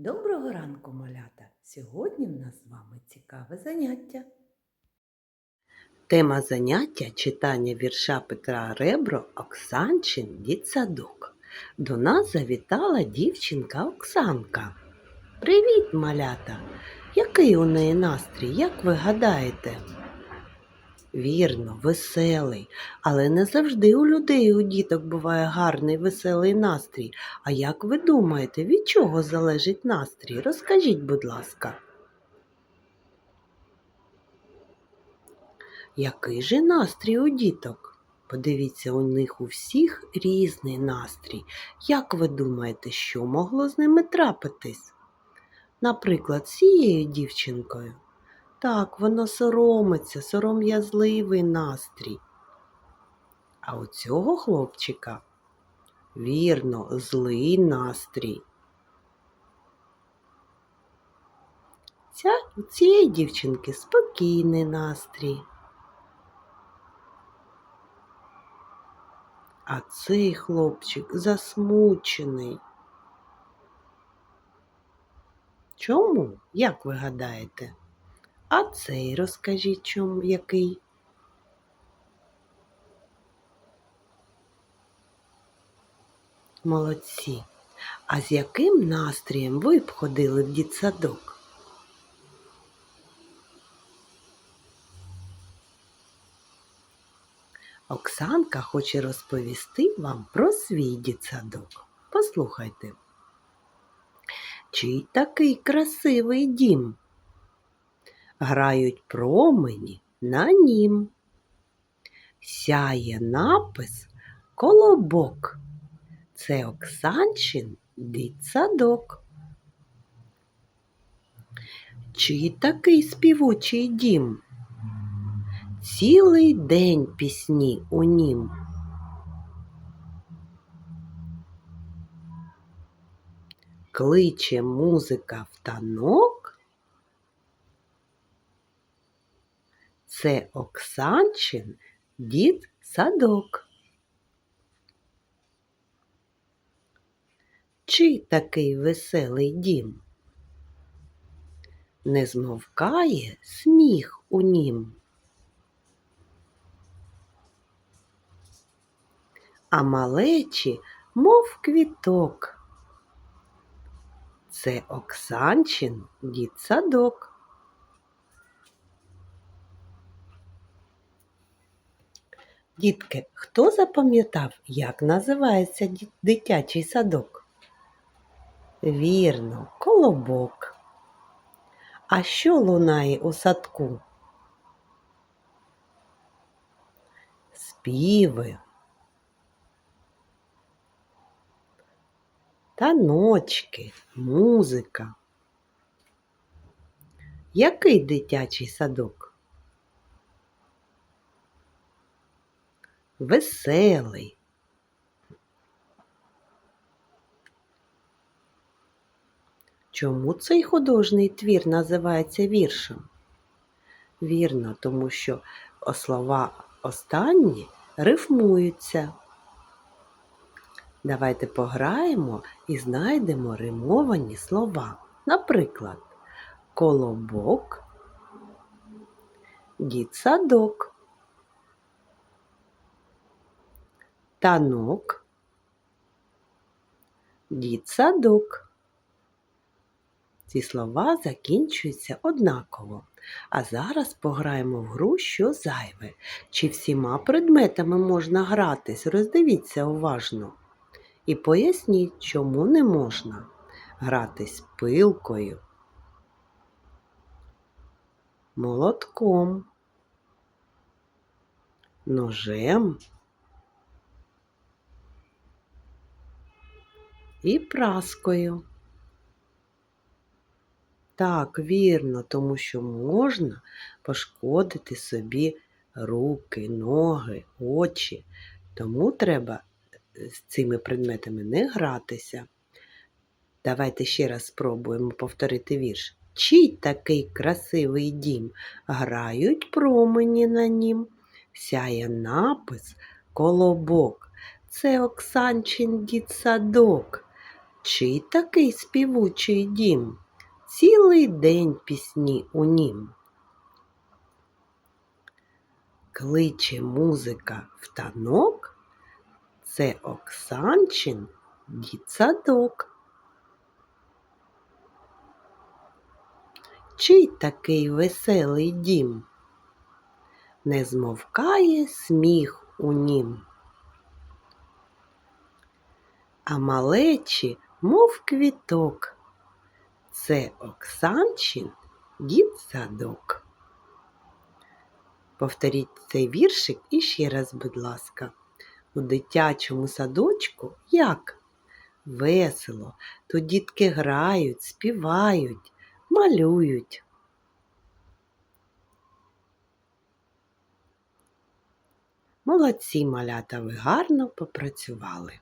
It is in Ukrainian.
Доброго ранку, малята! Сьогодні в нас з вами цікаве заняття. Тема заняття читання вірша Петра Ребро Оксанчин дітсадок. До нас завітала дівчинка Оксанка. Привіт, малята! Який у неї настрій, як ви гадаєте? Вірно, веселий, але не завжди у людей у діток буває гарний веселий настрій. А як ви думаєте, від чого залежить настрій? Розкажіть, будь ласка. Який же настрій у діток? Подивіться, у них у всіх різний настрій. Як ви думаєте, що могло з ними трапитись? Наприклад, з цією дівчинкою. Так, вона соромиться, сором'язливий настрій. А у цього хлопчика, вірно, злий настрій. Ця, у цієї дівчинки спокійний настрій. А цей хлопчик засмучений. Чому? Як ви гадаєте? А цей розкажіть чому який? Молодці. А з яким настроєм ви б ходили в дітсадок? Оксанка хоче розповісти вам про свій дітсадок. Послухайте. Чий такий красивий дім? Грають промені на нім. Сяє напис колобок. Це Оксанчин дитсадок. Чий такий співучий дім? Цілий день пісні у нім. Кличе музика в танок. Це Оксанчин дід садок. Чий такий веселий дім? Не змовкає сміх у нім. А малечі, мов квіток. Це Оксанчин дітсадок. Дітки, хто запам'ятав, як називається дитячий садок? Вірно, колобок. А що лунає у садку? Співи. Таночки, музика. Який дитячий садок? Веселий. Чому цей художній твір називається віршем? Вірно, тому що слова останні рифмуються. Давайте пограємо і знайдемо римовані слова. Наприклад, колобок, дітсадок, танок, дітсадок. Ці слова закінчуються однаково. А зараз пограємо в гру, що зайве. Чи всіма предметами можна гратись? Роздивіться уважно. І поясніть, чому не можна гратись пилкою, молотком, ножем і праскою. Так, вірно, тому що можна пошкодити собі руки, ноги, очі. Тому треба з цими предметами не гратися. Давайте ще раз спробуємо повторити вірш. Чий такий красивий дім? Грають промені на нім, сяє напис колобок. Це Оксанчин дітсадок. Чий такий співучий дім? Цілий день пісні у нім. Кличе музика в танок, це Оксанчин дітсадок. Чий такий веселий дім? Не змовкає сміх у нім. А малечі, мов квіток, це Оксанчин дітсадок. Повторіть цей віршик іще раз, будь ласка. У дитячому садочку як? Весело, тут дітки грають, співають, малюють. Молодці малята, ви гарно попрацювали.